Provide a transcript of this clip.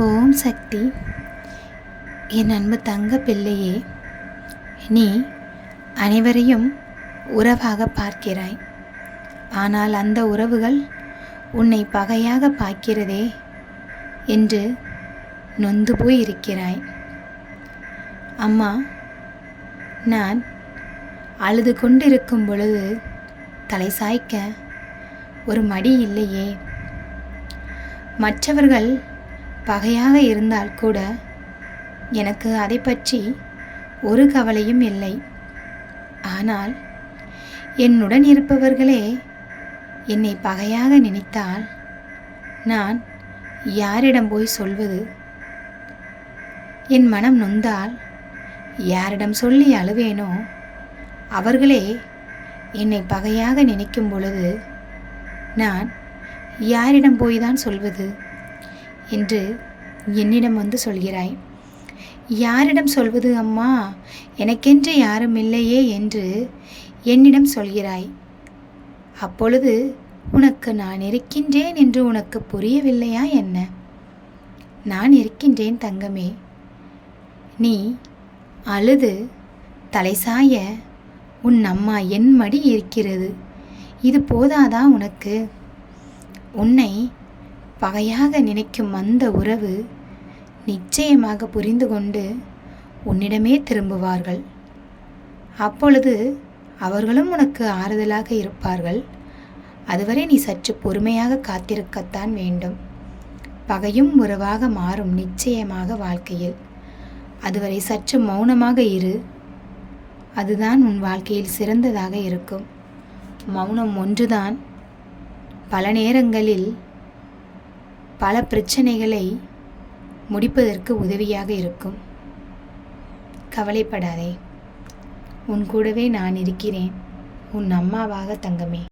ஓம் சக்தி. என் அன்பு தங்க பிள்ளையே நீ அனைவரையும் உறவாக பார்க்கிறாய். ஆனால் அந்த உறவுகள் உன்னை பகையாக பார்க்கிறதே என்று நொந்து போய் இருக்கிறாய் அம்மா நான் அழுது கொண்டிருக்கும் பொழுது தலை சாய்க்க ஒரு மடி இல்லையே. மற்றவர்கள் பகையாக இருந்தால் கூட எனக்கு அதை பற்றி ஒரு கவலையும் இல்லை. ஆனால் என்னுடன் இருப்பவர்களே என்னை பகையாக நினைத்தால் நான் யாரிடம் போய் சொல்வது? என் மனம் நொந்தால் யாரிடம் சொல்லி அழுவேனோ அவர்களே என்னை பகையாக நினைக்கும் பொழுது நான் யாரிடம் போய் தான் சொல்வது? என்று என்னிடம் வந்து சொல்கிறாய். யாரிடம் சொல்வது அம்மா? எனக்கென்று யாரும் இல்லையே என்று என்னிடம் சொல்கிறாய். அப்பொழுது உனக்கு நான் இருக்கின்றேன் என்று உனக்கு புரியவில்லையா என்ன? நான் இருக்கின்றேன் தங்கமே. நீ அழுது தலைசாய உன் அம்மா என் மடி இருக்கிறது. இது போதாதா உனக்கு? உன்னை பகையாக நினைக்கும் அந்த உறவு நிச்சயமாக புரிந்து கொண்டு உன்னிடமே திரும்புவார்கள். அப்பொழுது அவர்களும் உனக்கு ஆறுதலாக இருப்பார்கள். அதுவரை நீ சற்று பொறுமையாக காத்திருக்கத்தான் வேண்டும். பகையும் உறவாக மாறும் நிச்சயமாக வாழ்க்கையில். அதுவரை சற்று மௌனமாக இரு. அதுதான் உன் வாழ்க்கையில் சிறந்ததாக இருக்கும். மௌனம் ஒன்றுதான். பல நேரங்களில் பல பிரச்சனைகளை முடிப்பதற்கு உதவியாக இருக்கும். கவலைப்படாதே. உன் கூடவே நான் இருக்கிறேன். உன் அம்மாவாக தங்கமே.